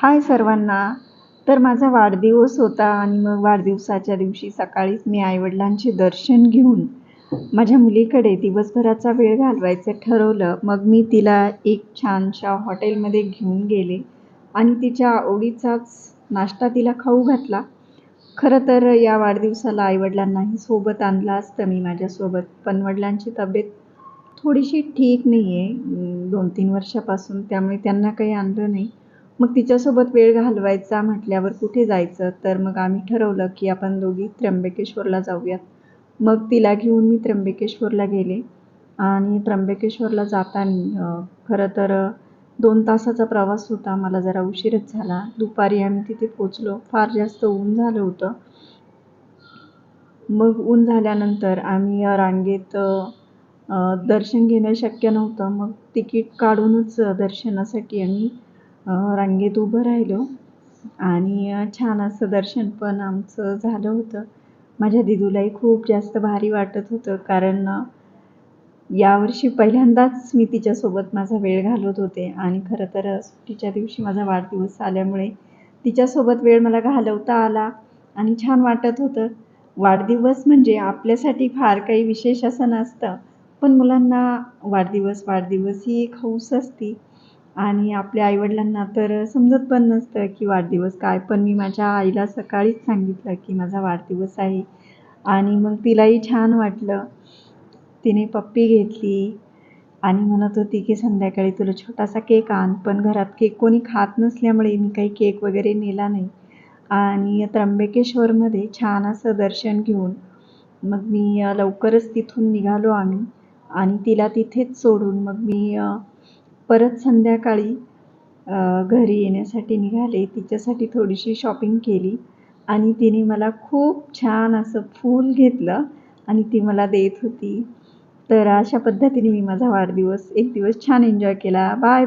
हाय सर्वांना. तर माझा वाढदिवस होता आणि मग वाढदिवसाच्या दिवशी सकाळीच मी आईवडिलांचे दर्शन घेऊन माझ्या मुलीकडे दिवसभराचा वेळ घालवायचं ठरवलं. मग मी तिला एक छानशा हॉटेलमध्ये घेऊन गेले आणि तिच्या आवडीचाच नाश्ता तिला खाऊ घातला. खरं तर या वाढदिवसाला आईवडिलांनाही सोबत आणलं असतं मी माझ्यासोबत पण वडिलांची तब्येत थोडीशी ठीक नाही आहे दोन तीन वर्षापासून त्यामुळे त्यांना काही आणलं नाही. मग तिच्यासोबत वेळ घालवायचा म्हटल्यावर कुठे जायचं? तर मग आम्ही ठरवलं की आपण दोघी त्र्यंबकेश्वरला जाऊयात. मग तिला घेऊन मी त्र्यंबकेश्वरला गेले. आणि त्र्यंबकेश्वरला जाताना खरं तर दोन तासाचा प्रवास होता. मला जरा उशीरच झाला. दुपारी आम्ही तिथे पोचलो. फार जास्त ऊन झालं होतं. मग ऊन झाल्यानंतर आम्ही रांगेत दर्शन घेणं शक्य नव्हतं. मग तिकीट काढूनच दर्शनासाठी आम्ही रांगेत उभं राहिलो आणि छान असं दर्शन पण आमचं झालं होतं. माझ्या दिदूलाही खूप जास्त भारी वाटत होतं कारण यावर्षी पहिल्यांदाच मी तिच्यासोबत माझा वेळ घालवत होते आणि खरं तर सुट्टीच्या दिवशी माझा वाढदिवस आल्यामुळे तिच्यासोबत वेळ मला घालवता आला आणि छान वाटत होतं. वाढदिवस म्हणजे आपल्यासाठी फार काही विशेष असं नसतं पण मुलांना वाढदिवस वाढदिवस ही एक हौस असती. आणि आपल्या आईवडिलांना तर समजत पण नसतं की वाढदिवस काय. पण मी माझ्या आईला सकाळीच सांगितलं की माझा वाढदिवस आहे. आणि मग तिलाही छान वाटलं. तिने पप्पी घेतली आणि म्हणत होती की संध्याकाळी तुला छोटासा केक आण. पण घरात केक कोणी खात नसल्यामुळे मी काही केक वगैरे नेला नाही. आणि त्र्यंबकेश्वरमध्ये छान असं दर्शन घेऊन मग मी लवकरच तिथून निघालो आम्ही. आणि तिला तिथेच सोडून मग मी परत संध्याकाळी घरी येण्यासाठी निघाले. तिच्यासाठी थोडीशी शॉपिंग केली आणि तिने मला खूप छान असं फूल घेतलं आणि ती मला देत होती. तर अशा पद्धतीने मी माझा वाढदिवस एक दिवस छान एन्जॉय केला. बाय